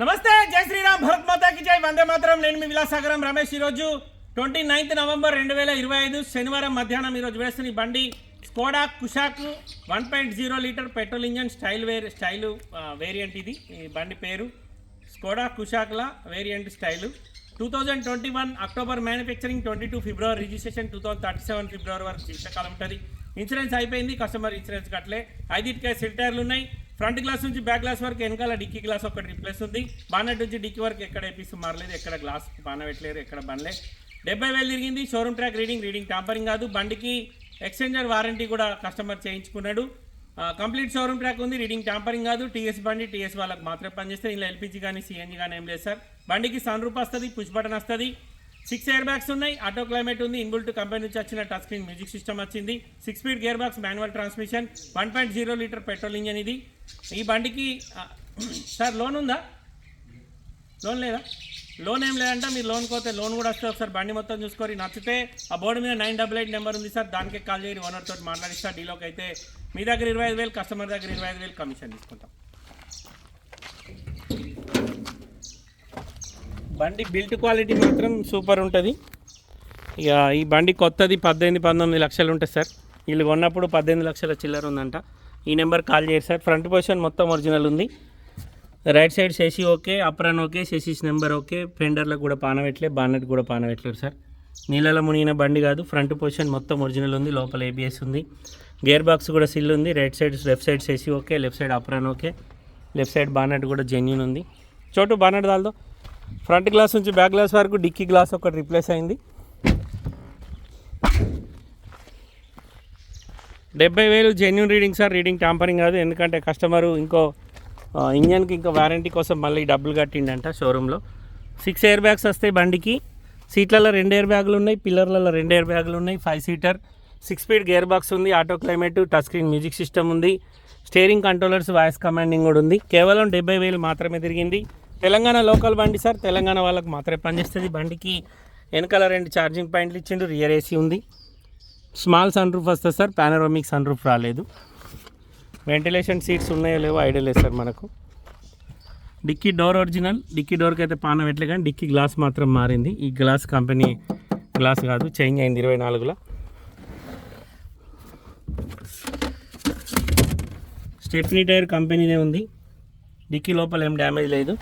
నమస్తే జై శ్రీరామ్ భరత్ మాతాకి జై. వందే మాత్రం. నేను మీ విలాసాగరం రమేష్ ఈరోజు ట్వంటీ నైన్త్ నవంబర్ రెండు వేల ఇరవై ఐదు శనివారం మధ్యాహ్నం ఈరోజు వేస్తున్న బండి Skoda Kushaq one point zero litre petrol engine style wear style variant ఇది. ఈ బండి పేరు Skoda కుషాక్ల variant style. Two thousand twenty one October manufacturing twenty two February registration two thousand thirty seven February వరకు జీవితకాలం ఉంటుంది. ఇన్సూరెన్స్ అయిపోయింది customer insurance కట్టలే. ఐదింటికే సెల్ టైర్లు ఉన్నాయి. ఫ్రంట్ గ్లాస్ నుంచి బ్యాక్ గ్లాస్ వరకు వెనకాల డిక్కీ గ్లాస్ ఒకటి రిప్లేస్ ఉంది. బానెట్ నుంచి డిక్కీ వరకు ఎక్కడ ఎపిస్ మారలేదు ఎక్కడ గ్లాస్ బాన పెట్టలేరు ఎక్కడ బనలే డెబ్బై వేలు తిరిగింది showroom track reading reading tampering కాదు. బండికి ఎక్స్చేంజర్ వారంటీ కూడా కస్టమర్ చేయించుకున్నాడు. కంప్లీట్ షోరూమ్ ట్రాక్ ఉంది రీడింగ్ టాంపరింగ్ కాదు. టీఎస్ బండి టీఎస్ వాళ్ళకి మాత్రమే పనిచేస్తే ఇలా ఎల్పిజి కానీ సిఎన్జి కానీ ఏం లేదు సార్ బండికి సన్ రూప్ వస్తుంది పుష్ బటన్ వస్తుంది. సిక్స్ ఎయిర్ బ్యాగ్స్ ఉన్నాయి. ఆటో క్లైమేట్ ఉంది. ఇన్బుల్ట్ కంపెనీ నుంచి వచ్చిన టచ్ స్క్రీన్ మ్యూజిక్ సిస్టమ్ వచ్చింది. Six speed gear box manual transmission one point zero litre petrol engine ఇది. ఈ బండికి సార్ లోన్ ఉందా? లోన్ లేదా? లోన్ ఏం లేదంటే. మీరు లోన్ కోతే లోన్ కూడా వస్తే ఒకసారి బండి మొత్తం చూసుకొని నచ్చితే ఆ బోర్డు మీద నైన్ డబల్ ఎయిట్ నెంబర్ ఉంది సార్. దానికే కాల్ చేయండి ఓనర్ తోటి మాట్లాడిస్తా డీలోకి అయితే మీ దగ్గర ఇరవై ఐదు వేలు కస్టమర్ దగ్గర ఇరవై ఐదు వేలు కమిషన్ తీసుకుంటాం. బండి బిల్ట్ క్వాలిటీ మాత్రం సూపర్ ఉంటుంది. ఇక ఈ బండి కొత్తది పద్దెనిమిది పంతొమ్మిది లక్షలు ఉంటుంది సార్. వీళ్ళు కొన్నప్పుడు పద్దెనిమిది లక్షల చిల్లర ఉందంట. ఈ నెంబర్ కాల్ చేయరు సార్. ఫ్రంట్ పొజిషన్ మొత్తం ఒరిజినల్ ఉంది. Right side chassis okay apron okay chassis number okay. ఫెండర్లకు కూడా పానవెట్లే బానెట్ కూడా పానవెట్లేరు సార్. నీళ్ళలో మునిగిన బండి కాదు ఫ్రంట్ పొజిషన్ మొత్తం ఒరిజినల్ ఉంది లోపల ఏబిఎస్ ఉంది. గేర్ బాక్స్ కూడా సిల్ ఉంది right side left side chassis okay left side apron okay left side bonnet కూడా జెన్యున్ ఉంది. చోటు బానెట్ దాల్దో. ఫ్రంట్ గ్లాస్ నుంచి బ్యాక్ గ్లాస్ వరకు డిక్కీ గ్లాస్ ఒకటి రిప్లేస్ అయింది. డెబ్బై వేలు genuine reading sir reading tampering కాదు. ఎందుకంటే కస్టమరు ఇంకో ఇంజన్కి ఇంకో వారంటీ కోసం మళ్ళీ డబ్బులు కట్టిండంట షోరూంలో సిక్స్ ఎయిర్ బ్యాగ్స్ వస్తాయి బండికి. సీట్లలో రెండు ఎయిర్ బ్యాగులు ఉన్నాయి. పిల్లర్లలో రెండు ఎయిర్ బ్యాగులు ఉన్నాయి. Five seater six speed gear box ఉంది. Auto climate touch screen music system ఉంది. స్టీరింగ్ కంట్రోలర్స్ వాయిస్ కమాండింగ్ కూడా ఉంది. కేవలం డెబ్బై వేలు మాత్రమే తిరిగింది. తెలంగాణ లోకల్ బండి సార్. తెలంగాణ వాళ్ళకి మాత్రమే పనిచేస్తుంది. బండికి వెనకాల రెండు ఛార్జింగ్ పాయింట్లు ఇచ్చిండు. రియర్ ఏసీ ఉంది. స్మాల్ సన్ రూఫ్ వస్తుంది సార్. పానరోమిక్ సన్ రూఫ్ రాలేదు. వెంటిలేషన్ సీట్స్ ఉన్నాయో లేవో ఐడియా లేదు సార్ మనకు. Dicky door original. డిక్కీ డోర్కి అయితే పాన పెట్టలే కానీ డిక్కీ గ్లాస్ మాత్రం మారింది. ఈ గ్లాస్ కంపెనీ గ్లాస్ కాదు. చేంజ్ అయింది ఇరవై నాలుగులో. స్టెప్నీ టైర్ కంపెనీనే ఉంది. డిక్కీ లోపల ఏం డ్యామేజ్ లేదు.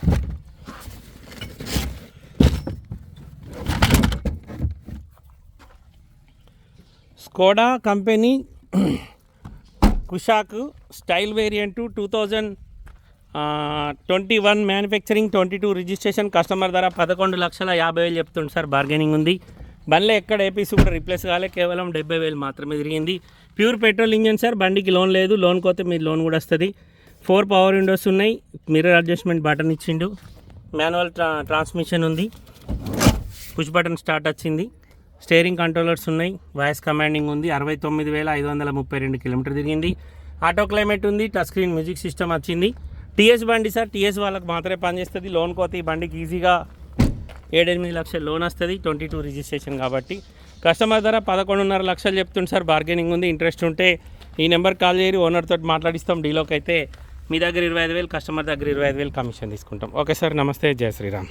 Skoda company Kushaq style variant two thousand twenty one manufacturing twenty two registration customer ధర పదకొండు లక్షల యాభై వేలు చెప్తుంది సార్. బార్గెనింగ్ ఉంది. బండ్లో ఎక్కడ ఏపీసీ కూడా రిప్లేస్ కాలే. కేవలం డెబ్బై వేలు మాత్రమే తిరిగింది. ప్యూర్ పెట్రోల్ ఇంజన్ సార్ బండికి లోన్ లేదు. లోన్ కోతే మీ లోన్ కూడా వస్తుంది. ఫోర్ పవర్ విండోస్ ఉన్నాయి. మిర్రర్ అడ్జస్ట్మెంట్ బటన్ ఇచ్చిండు. మాన్యువల్ ట్రా ట్రాన్స్మిషన్ ఉంది. పుష్ బటన్ స్టార్ట్ వచ్చింది. స్టేరింగ్ కంట్రోలర్స్ ఉన్నాయి. వాయిస్ కమాండింగ్ ఉంది. అరవై తొమ్మిది వేల ఐదు వందల ముప్పై రెండు కిలోమీటర్ తిరిగింది. ఆటో క్లైమేట్ ఉంది. టచ్ స్క్రీన్ మ్యూజిక్ సిస్టమ్ వచ్చింది. టీఎస్ బండి సార్ టీఎస్ వాళ్ళకి మాత్రమే పనిచేస్తుంది లోన్ కోతే ఈ బండికి ఈజీగా ఏడెనిమిది లక్షల లోన్ వస్తుంది. ట్వంటీ టూ రిజిస్ట్రేషన్ కాబట్టి. కస్టమర్ ధర పదకొండున్నర లక్షలు చెప్తుంది సార్. బార్గెనింగ్ ఉంది. ఇంట్రెస్ట్ ఉంటే ఈ నెంబర్ కాల్ చేయరు ఓనర్తో మాట్లాడిస్తాం. డీలోకి అయితే మీ దగ్గర ఇరవై ఐదు వేలు కస్టమర్ దగ్గర ఇరవై ఐదు వేలు కమిషన్ తీసుకుంటాం. Okay sir. నమస్తే. జయ శ్రీరామ్.